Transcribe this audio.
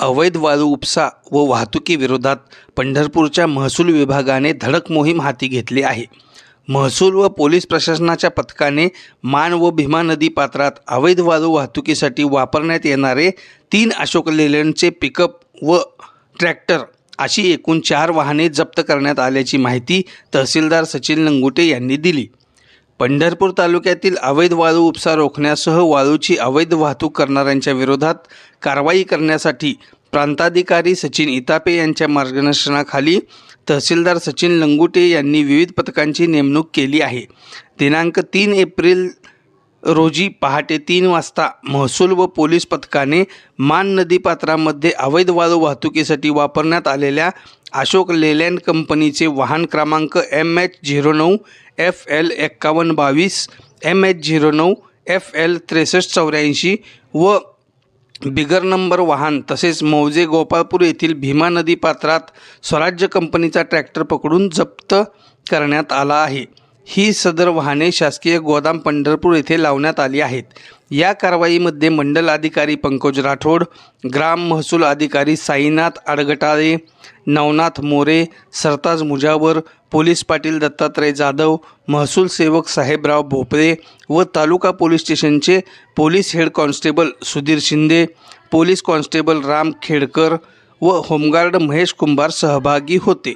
अवैध वाळू उपसा व वाहतुकीविरोधात पंढरपूरच्या महसूल विभागाने धडक मोहीम हाती घेतली आहे. महसूल व पोलीस प्रशासनाच्या पथकाने मान व भीमा नदी पात्रात अवैध वाळू वाहतुकीसाठी वापरण्यात येणारे तीन अशोक लेलँडचे पिकअप व ट्रॅक्टर अशी एकूण चार वाहने जप्त करण्यात आल्याची माहिती तहसीलदार सचिन लंगुटे यांनी दिली. पंढरपूर तालुक्यातील अवैध वाळू उपसा रोखण्यासह वाळूची अवैध वाहतूक करणाऱ्यांच्या विरोधात कारवाई करण्यासाठी प्रांताधिकारी सचिन इतापे यांच्या मार्गदर्शनाखाली तहसीलदार सचिन लंगुटे यांनी विविध पथकांची नेमणूक केली आहे. दिनांक तीन एप्रिल रोजी पहाटे तीन वाजता महसूल व पोलीस पथकाने मान नदीपात्रामध्ये अवैध वाळू वाहतुकीसाठी वापरण्यात आलेल्या अशोक लेलँड कंपनीचे वाहन क्रमांक एम एच झिरो नऊ एफ एल एक्कावन्न बावीस एम एच झिरो नऊ एफ एल त्रेसष्ट चौऱ्याऐंशी व बिगर नंबर वाहन तसेच मौजे गोपाळपूर येथील भीमा नदी पात्रात स्वराज्य कंपनीचा ट्रॅक्टर पकडून जप्त करण्यात आला आहे. ही सदर वाहने शासकीय गोदाम पंढरपूर येथे लावण्यात आली आहेत. या कारवाईमध्ये मंडल अधिकारी पंकज राठोड ग्राम महसूल अधिकारी साईनाथ आडगटाळे नवनाथ मोरे सरताज मुजावर पोलीस पाटील दत्तात्रय जाधव महसूल सेवक साहेबराव भोपळे व तालुका पोलीस स्टेशनचे police head constable Sudhir Shinde police constable Ram Khedkar व होमगार्ड महेश कुंभार सहभागी होते.